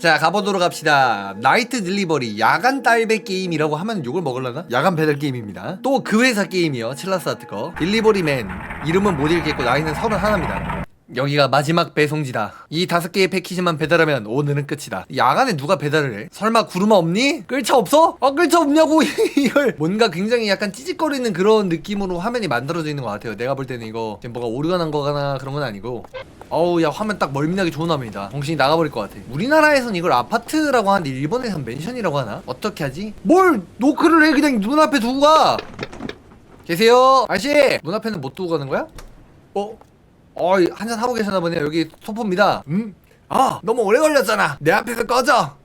자 가보도록 합시다. 나이트 딜리버리 야간 딸배 게임이라고 하면 욕을 먹을라나? 야간 배달 게임입니다. 또 그 회사 게임이요. 칠라스아트 거 딜리버리맨 이름은 못 읽겠고 나이는 31입니다. 여기가 마지막 배송지다. 이 다섯 개의 패키지만 배달하면 오늘은 끝이다. 야간에 누가 배달을 해? 설마 구루마 없니? 끌차 없어? 아 끌차 없냐고 이걸. 뭔가 굉장히 약간 찌직거리는 그런 느낌으로 화면이 만들어져 있는 것 같아요. 내가 볼 때는 이거 뭐가 오류가 난 거거나 그런 건 아니고 어우 야 화면 딱 멀미나게 좋은 화면이다 정신이 나가버릴 것 같아 우리나라에선 이걸 아파트라고 하는데 일본에선 맨션이라고 하나? 어떻게 하지? 뭘 노크를 해 그냥 눈앞에 두고 가 계세요 아저씨 눈앞에는 못 두고 가는 거야? 어? 어, 한잔 하고 계셨나 보네요. 여기 소포입니다. 음? 아, 너무 오래 걸렸잖아. 내 앞에서 꺼져.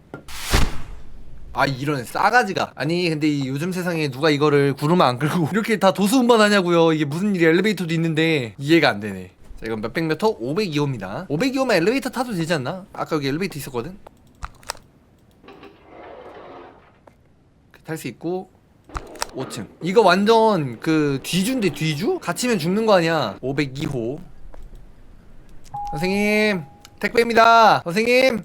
아, 이런 싸가지가. 아니, 근데 이 요즘 세상에 누가 이거를 구르마 안 끌고 이렇게 다 도수 운반하냐고요. 이게 무슨 일이 엘리베이터도 있는데 이해가 안 되네. 자, 이건 몇백 몇 호? 502호입니다. 502호면 엘리베이터 타도 되지 않나? 아까 여기 엘리베이터 있었거든? 탈 수 있고 5층 이거 완전 그 뒤주인데 뒤주? 갇히면 죽는 거 아니야 502호 선생님 택배입니다 선생님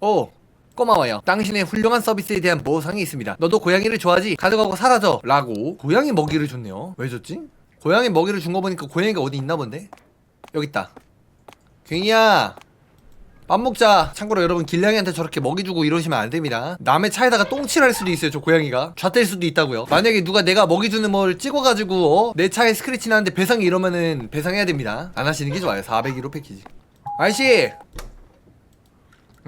오 고마워요 당신의 훌륭한 서비스에 대한 보상이 있습니다 너도 고양이를 좋아하지 가져가고 사라져 라고 고양이 먹이를 줬네요 왜 줬지? 고양이 먹이를 준 거 보니까 고양이가 어디 있나 본데 여기 있다 괭이야 밥 먹자. 참고로 여러분 길냥이한테 저렇게 먹이 주고 이러시면 안 됩니다. 남의 차에다가 똥칠할 수도 있어요. 저 고양이가 좌될 수도 있다고요. 만약에 누가 내가 먹이 주는 뭘 찍어가지고 어? 내 차에 스크래치 나는데 배상이 이러면은 배상해야 됩니다. 안 하시는 게 좋아요. 401호 패키지. 아저씨.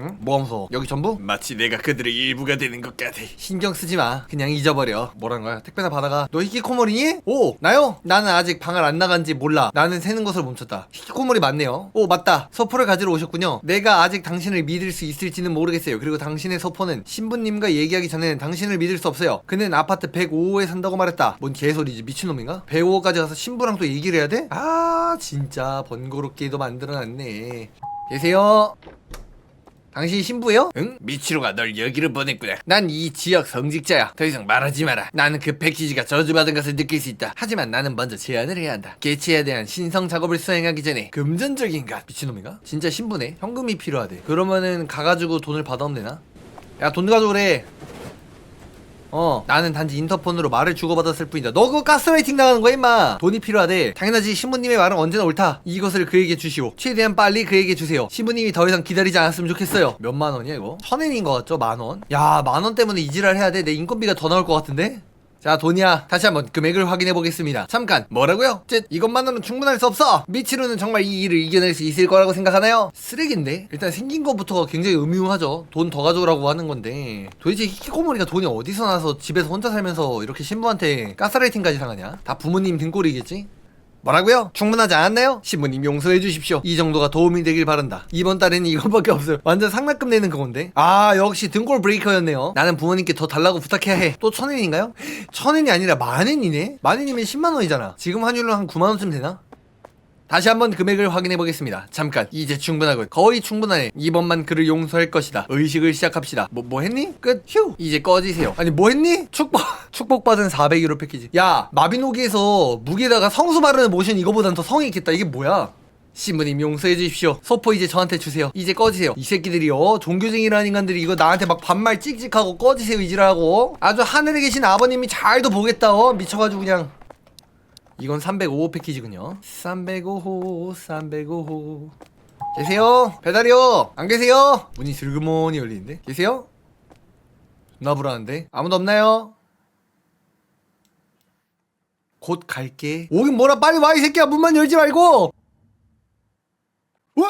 응? 뭐가 무서워? 여기 전부? 마치 내가 그들의 일부가 되는 것 같아. 신경 쓰지 마. 그냥 잊어버려. 뭐라는 거야? 택배나 받아가. 너 히키코모리니? 오, 나요? 나는 아직 방을 안 나간지 몰라. 나는 새는 것을 멈췄다. 히키코모리 맞네요. 오, 맞다. 소포를 가지러 오셨군요. 내가 아직 당신을 믿을 수 있을지는 모르겠어요. 그리고 당신의 소포는 신부님과 얘기하기 전에는 당신을 믿을 수 없어요. 그는 아파트 105호에 산다고 말했다. 뭔 개소리지? 미친놈인가? 105호까지 가서 신부랑 또 얘기를 해야 돼? 아, 진짜 번거롭게도 만들어놨네. 계세요? 당신 신부예요? 응? 미치로가 널 여기로 보냈구나. 난 이 지역 성직자야. 더 이상 말하지 마라. 나는 그 패키지가 저주받은 것을 느낄 수 있다. 하지만 나는 먼저 제안을 해야 한다. 개체에 대한 신성 작업을 수행하기 전에 금전적인 것. 미친놈인가? 진짜 신부네. 현금이 필요하대. 그러면은 가가지고 돈을 받아오면 되나? 야 돈 가져오래. 어. 나는 단지 인터폰으로 말을 주고받았을 뿐이다. 너 그거 가스라이팅 당하는 거야 임마. 돈이 필요하대. 당연하지. 신부님의 말은 언제나 옳다. 이것을 그에게 주시오. 최대한 빨리 그에게 주세요. 신부님이 더 이상 기다리지 않았으면 좋겠어요. 몇만 원이야 이거? 천엔인 것 같죠 만원? 야 만원 때문에 이지랄 해야 돼? 내 인건비가 더 나올 것 같은데 자 돈이야 다시 한번 금액을 확인해 보겠습니다 잠깐 뭐라고요? 쯧 이것만으로는 충분할 수 없어 미치루는 정말 이 일을 이겨낼 수 있을 거라고 생각하나요? 쓰레기인데 일단 생긴 것부터가 굉장히 음흉하죠 돈 더 가져오라고 하는 건데 도대체 히키코모리가 돈이 어디서 나서 집에서 혼자 살면서 이렇게 신부한테 가스라이팅까지 당하냐 다 부모님 등골이겠지? 뭐라고요? 충분하지 않았나요? 신부님 용서해 주십시오. 이 정도가 도움이 되길 바란다. 이번 달에는 이것밖에 없어요. 완전 상납금 내는 그건데. 아 역시 등골 브레이커였네요. 나는 부모님께 더 달라고 부탁해야 해. 또 천엔인가요? 천엔이 아니라 만엔이네? 만엔이면 10만 원이잖아. 지금 환율로 한 9만 원쯤 되나? 다시 한번 금액을 확인해 보겠습니다. 잠깐 이제 충분하군. 거의 충분하네. 이번만 그를 용서할 것이다. 의식을 시작합시다. 뭐 뭐 했니? 끝. 휴. 이제 꺼지세요. 아니 뭐 했니? 축복 축복받은 400유로 패키지. 야 마비노기에서 무기에다가 성수 바르는 모션 이거보단 더 성이 있겠다. 이게 뭐야? 신부님 용서해 주십시오. 소포 이제 저한테 주세요. 이제 꺼지세요. 이 새끼들이요. 종교쟁이라는 인간들이 이거 나한테 막 반말 찍찍하고 꺼지세요 이지라고. 아주 하늘에 계신 아버님이 잘도 보겠다. 어 미쳐가지고 그냥. 이건 305호 패키지군요. 305호, 305호. 계세요? 배달이요? 안 계세요? 문이 슬그머니 열리는데? 계세요? 존나 불안한데? 아무도 없나요? 곧 갈게. 오긴 뭐라 빨리 와 이 새끼야 문만 열지 말고. 왜?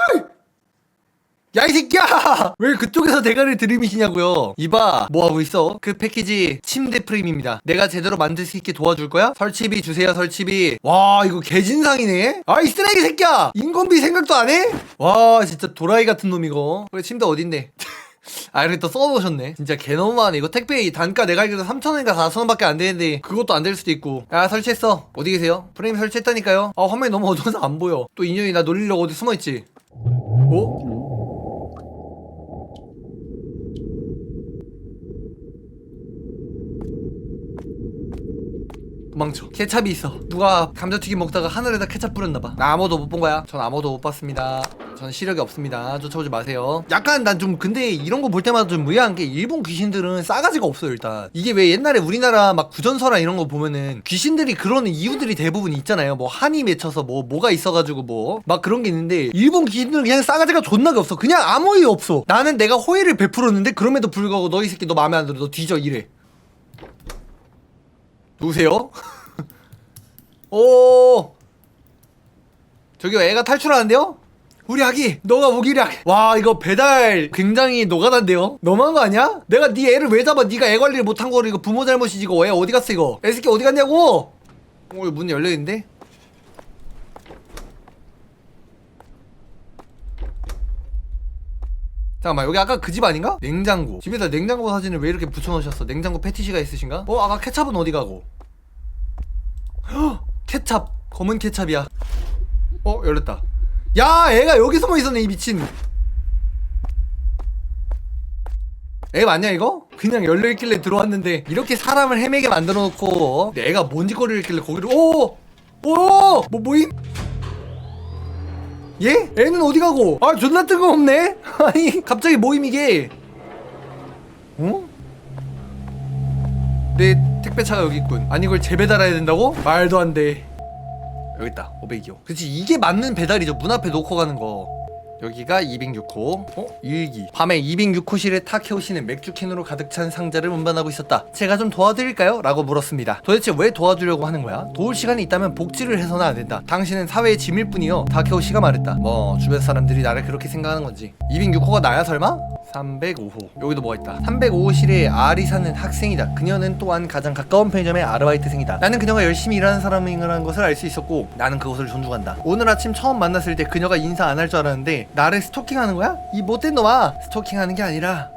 야 이 새끼야! 왜 그쪽에서 대가리를 들이미시냐고요? 이봐 뭐 하고 있어? 그 패키지 침대 프레임입니다. 내가 제대로 만들 수 있게 도와줄 거야? 설치비 주세요 설치비. 와 이거 개진상이네. 아이 쓰레기 새끼야! 인건비 생각도 안 해? 와 진짜 도라이 같은 놈 이거. 그래 침대 어딘데? 아 이렇게 또 써놓으셨네 진짜 개너무하네 이거 택배 이 단가 내가 알기로 3천원인가 4천원밖에 안 되는데 그것도 안 될 수도 있고 야 설치했어 어디 계세요? 프레임 설치했다니까요 아 화면이 너무 어두워서 안 보여 또 인연이 나 놀리려고 어디 숨어있지 어? 망쳐 케찹이 있어 누가 감자튀김 먹다가 하늘에다 케찹 뿌렸나봐 나 아무도 못 본 거야 전 아무도 못 봤습니다 전 시력이 없습니다. 쫓아오지 마세요. 약간 난 좀 근데 이런 거 볼 때마다 좀 의아한 게 일본 귀신들은 싸가지가 없어요 일단. 이게 왜 옛날에 우리나라 막 구전설화 이런 거 보면은 귀신들이 그러는 이유들이 대부분 있잖아요. 뭐 한이 맺혀서 뭐 뭐가 있어가지고 뭐 막 그런 게 있는데 일본 귀신들은 그냥 싸가지가 존나게 없어. 그냥 아무 이유 없어. 나는 내가 호의를 베풀었는데 그럼에도 불구하고 너 이 새끼 너 마음에 안 들어 너 뒤져 이래. 누구세요? 오. 저기요 애가 탈출하는데요? 우리 아기 너가 오기를 하- 와 이거 배달 굉장히 노가다인데요 너무한 거 아니야? 내가 네 애를 왜 잡아 네가 애 관리를 못한 거를 이거 부모 잘못이지 이거 애 어디 갔어 이거 애 새끼 어디 갔냐고 어 이거 문 열려있는데? 잠깐만 여기 아까 그 집 아닌가? 냉장고 집에다 냉장고 사진을 왜 이렇게 붙여놓으셨어 냉장고 패티시가 있으신가? 어 아까 케찹은 어디 가고? 헉, 케찹 검은 케찹이야 어 열렸다 야 애가 여기 숨어 있었네 이 미친 애 맞냐 이거? 그냥 열려있길래 들어왔는데 이렇게 사람을 헤매게 만들어 놓고 근데 애가 뭔 짓거리를 했길래 거기를 오! 오! 뭐 뭐임? 얘? 애는 어디 가고? 아 존나 뜬금없네? 아니 갑자기 모임 이게 어? 내 택배차가 여기 있군 아니 이걸 재배달해야 된다고? 말도 안돼 여기 있다 502호 그치 이게 맞는 배달이죠 문 앞에 놓고 가는 거 여기가 206호 어? 일기. 밤에 206호실에 타케오 씨는 맥주 캔으로 가득 찬 상자를 운반하고 있었다. 제가 좀 도와드릴까요? 라고 물었습니다. 도대체 왜 도와주려고 하는 거야? 도울 시간이 있다면 복지를 해서는 안 된다. 당신은 사회의 짐일 뿐이요. 타케오 씨가 말했다. 뭐 주변 사람들이 나를 그렇게 생각하는 건지. 206호가 나야 설마? 305호. 여기도 뭐가 있다. 305호실에 아리 사는 학생이다. 그녀는 또한 가장 가까운 편의점의 아르바이트생이다. 나는 그녀가 열심히 일하는 사람이라는 것을 알 수 있었고 나는 그것을 존중한다. 오늘 아침 처음 만났을 때 그녀가 인사 안 할 줄 알았는데 나를 스토킹하는 거야? 이 못된 놈아 스토킹하는 게 아니라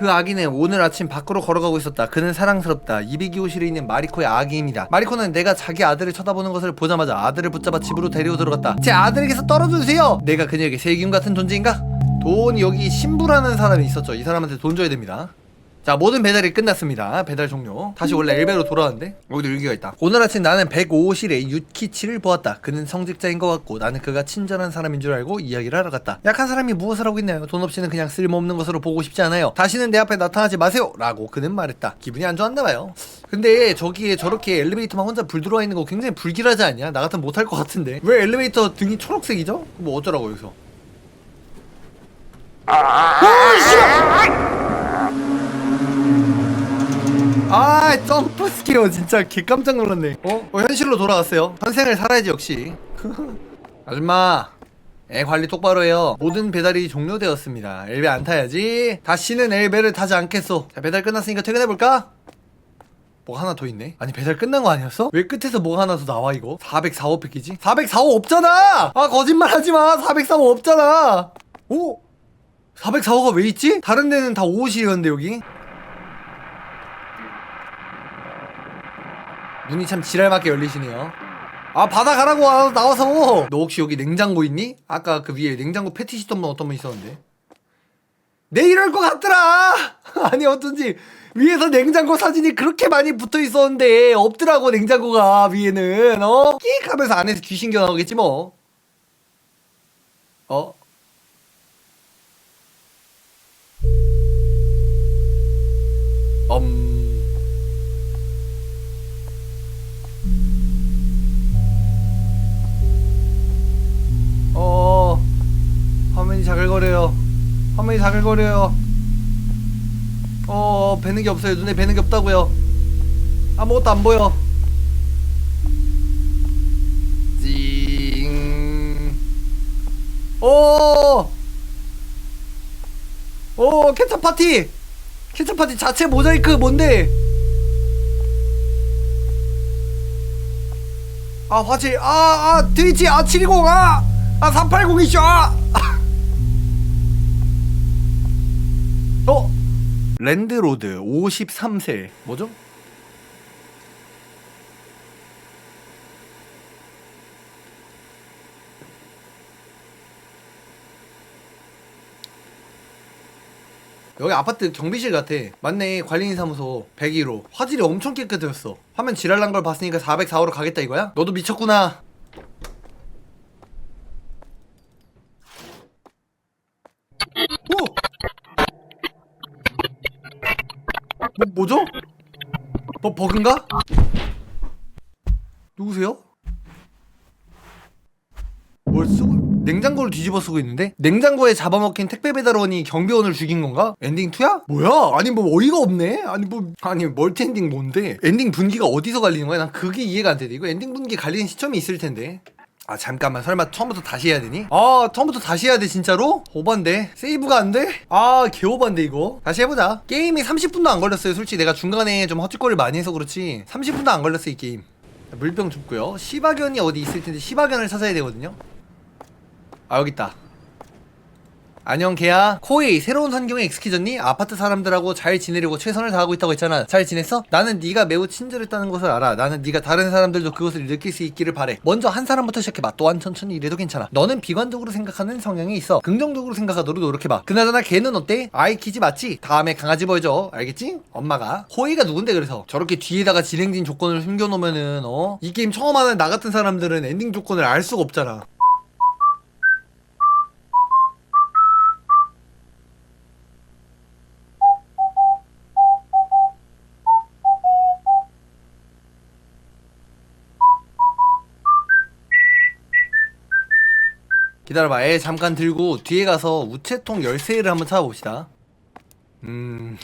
그 아기는 오늘 아침 밖으로 걸어가고 있었다. 그는 사랑스럽다. 202호실에 있는 마리코의 아기입니다. 마리코는 내가 자기 아들을 쳐다보는 것을 보자마자 아들을 붙잡아 집으로 데리고 들어갔다. 제 아들에게서 떨어져주세요! 내가 그녀에게 세균 같은 존재인가? 돈 여기 신부라는 사람이 있었죠. 이 사람한테 돈 줘야 됩니다. 자 모든 배달이 끝났습니다 배달 종료 다시 원래 엘베로 돌아왔는데 여기도 일기가 있다 오늘 아침 나는 105호실에 유키치를 보았다 그는 성직자인 것 같고 나는 그가 친절한 사람인 줄 알고 이야기를 하러 갔다 약한 사람이 무엇을 하고 있나요 돈 없이는 그냥 쓸모없는 것으로 보고 싶지 않아요 다시는 내 앞에 나타나지 마세요 라고 그는 말했다 기분이 안 좋았나 봐요 근데 저기에 저렇게 엘리베이터만 혼자 불 들어와 있는 거 굉장히 불길하지 않냐 나 같으면 못할 것 같은데 왜 엘리베이터 등이 초록색이죠? 뭐 어쩌라고 여기서 아 점프 스키어 진짜 개 깜짝 놀랐네 어? 어 현실로 돌아갔어요 현생을 살아야지 역시 아줌마 애 관리 똑바로 해요 모든 배달이 종료되었습니다 엘베 안 타야지 다시는 엘베를 타지 않겠소 자 배달 끝났으니까 퇴근해볼까? 뭐가 하나 더 있네 아니 배달 끝난 거 아니었어? 왜 끝에서 뭐가 하나 더 나와 이거? 404호 패키지? 404호 없잖아! 아 거짓말 하지마 404호 없잖아 오? 404호가 왜 있지? 다른 데는 다 5호실이었는데 여기 문이 참 지랄맞게 열리시네요. 아 바다 가라고 와- 나와서 너 혹시 여기 냉장고 있니? 아까 그 위에 냉장고 패티시 있던 분 어떤 분 있었는데 내 이럴 것 같더라 아니 어쩐지 위에서 냉장고 사진이 그렇게 많이 붙어 있었는데 없더라고 냉장고가 위에는 어? 끽 하면서 안에서 귀신 겨 나오겠지 뭐 어? 자글거려요. 어 뵈는 게 없어요. 눈에 뵈는 게 없다고요. 아무것도 안 보여. 찡 오! 오 케찹 파티! 케찹 파티 자체 모자이크 뭔데? 아 화질. 아아 트위치. 아720 아! 아 380이죠 아! 어? 랜드로드 53세 뭐죠? 여기 아파트 경비실 같아. 맞네. 관리인 사무소 102로. 화질이 엄청 깨끗해졌어. 화면 지랄난 걸 봤으니까 404호로 가겠다 이거야? 너도 미쳤구나. 뭐 버그인가? 누구세요? 뭘 쓰고 냉장고를 뒤집어 쓰고 있는데 냉장고에 잡아먹힌 택배 배달원이 경비원을 죽인 건가? 엔딩 2야? 뭐야? 아니 뭐 어이가 없네. 아니 뭐 아니 멀티 엔딩 뭔데? 엔딩 분기가 어디서 갈리는 거야? 난 그게 이해가 안 돼. 이거 엔딩 분기 갈리는 시점이 있을 텐데. 아 잠깐만. 설마 처음부터 다시 해야 되니? 아 처음부터 다시 해야 돼 진짜로? 오반데? 세이브가 안 돼? 아 개오반데 이거. 다시 해보자. 게임이 30분도 안 걸렸어요 솔직히. 내가 중간에 좀 헛짓거리를 많이 해서 그렇지. 30분도 안 걸렸어 이 게임. 물병 줍고요. 시바견이 어디 있을 텐데 시바견을 찾아야 되거든요. 아 여기 있다. 안녕 개야 코에이 새로운 환경에 익숙해졌니? 아파트 사람들하고 잘 지내려고 최선을 다하고 있다고 했잖아 잘 지냈어? 나는 네가 매우 친절했다는 것을 알아 나는 네가 다른 사람들도 그것을 느낄 수 있기를 바래 먼저 한 사람부터 시작해봐 또한 천천히 이래도 괜찮아 너는 비관적으로 생각하는 성향이 있어 긍정적으로 생각하도록 노력해봐 그나저나 걔는 어때? 아이 키지 맞지? 다음에 강아지 보여줘 알겠지? 엄마가 코에이가 누군데 그래서 저렇게 뒤에다가 진행진 조건을 숨겨놓으면은 어? 이 게임 처음 하는 나 같은 사람들은 엔딩 조건을 알 수가 없잖아 기다려봐. 애 잠깐 들고 뒤에 가서 우체통 열쇠를 한번 찾아봅시다. 음,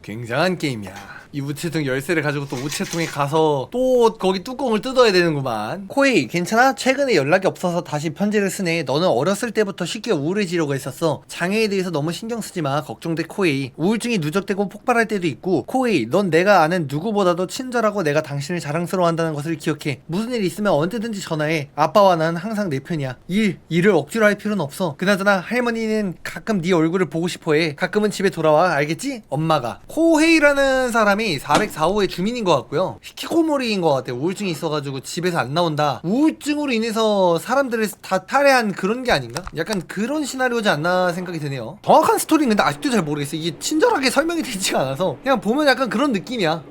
굉장한 게임이야. 이 우체통 열쇠를 가지고 또 우체통에 가서 또 거기 뚜껑을 뜯어야 되는구만. 코에이, 괜찮아? 최근에 연락이 없어서 다시 편지를 쓰네. 너는 어렸을 때부터 쉽게 우울해지려고 했었어. 장애에 대해서 너무 신경 쓰지 마. 걱정돼, 코에이. 우울증이 누적되고 폭발할 때도 있고, 코에이, 넌 내가 아는 누구보다도 친절하고 내가 당신을 자랑스러워한다는 것을 기억해. 무슨 일 있으면 언제든지 전화해. 아빠와 난 항상 내 편이야. 일, 일을 억지로 할 필요는 없어. 그나저나 할머니는 가끔 네 얼굴을 보고 싶어해. 가끔은 집에 돌아와. 알겠지? 엄마가. 코헤이라는 사람이 404호의 주민인 것 같고요. 히키코모리인 것 같아. 우울증이 있어가지고 집에서 안 나온다. 우울증으로 인해서 사람들을 다 탈해한 그런 게 아닌가? 약간 그런 시나리오지 않나 생각이 드네요. 정확한 스토리는 근데 아직도 잘 모르겠어. 이게 친절하게 설명이 되지가 않아서 그냥 보면 약간 그런 느낌이야.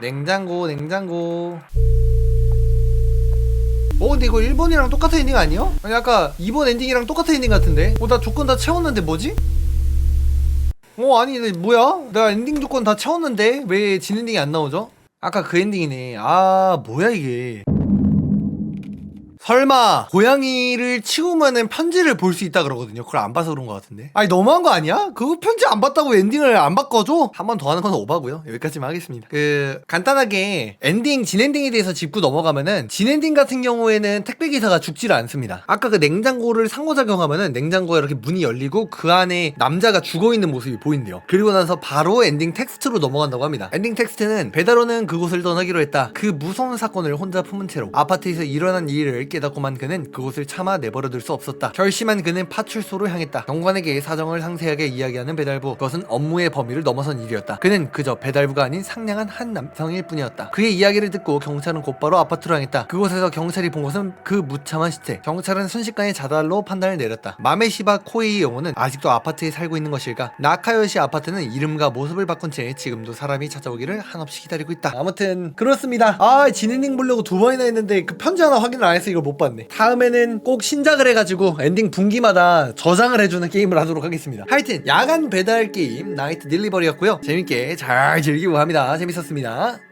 냉장고, 냉장고. 어 근데 이거 1번이랑 똑같은 엔딩 아니야? 아니 아까 2번 엔딩이랑 똑같은 엔딩 같은데? 어나 조건 다 채웠는데 뭐지? 어 아니 뭐야? 내가 엔딩 조건 다 채웠는데 왜 진 엔딩이 안 나오죠? 아까 그 엔딩이네 아 뭐야 이게 설마 고양이를 치우면은 편지를 볼 수 있다 그러거든요. 그걸 안 봐서 그런 것 같은데. 아니 너무한 거 아니야? 그거 편지 안 봤다고 엔딩을 안 바꿔줘? 한 번 더 하는 건 오바고요. 여기까지만 하겠습니다. 그 간단하게 엔딩 진엔딩에 대해서 짚고 넘어가면은 진엔딩 같은 경우에는 택배 기사가 죽지를 않습니다. 아까 그 냉장고를 상호작용하면은 냉장고에 이렇게 문이 열리고 그 안에 남자가 죽어 있는 모습이 보인대요. 그리고 나서 바로 엔딩 텍스트로 넘어간다고 합니다. 엔딩 텍스트는 배달원은 그곳을 떠나기로 했다. 그 무서운 사건을 혼자 품은 채로 아파트에서 일어난 일을 깨 닫고만 그는 그곳을 차마 내버려둘 수 없었다. 결심한 그는 파출소로 향했다. 경관에게 사정을 상세하게 이야기하는 배달부. 그것은 업무의 범위를 넘어선 일이었다. 그는 그저 배달부가 아닌 상냥한 한 남성일 뿐이었다. 그의 이야기를 듣고 경찰은 곧바로 아파트로 향했다. 그곳에서 경찰이 본 것은 그 무참한 시체. 경찰은 순식간에 자달로 판단을 내렸다. 마메시바 코에이 영혼은 아직도 아파트에 살고 있는 것일까? 나카요시 아파트는 이름과 모습을 바꾼 채 지금도 사람이 찾아오기를 한없이 기다리고 있다. 아무튼 그렇습니다. 아 진행링 보려고 두 번이나 했는데 그 편지 하나 확인을 안 해서 이걸 못 봤네. 다음에는 꼭 신작을 해가지고 엔딩 분기마다 저장을 해주는 게임을 하도록 하겠습니다. 하여튼 야간 배달 게임 나이트 딜리버리였고요. 재밌게 잘 즐기고 합니다. 재밌었습니다.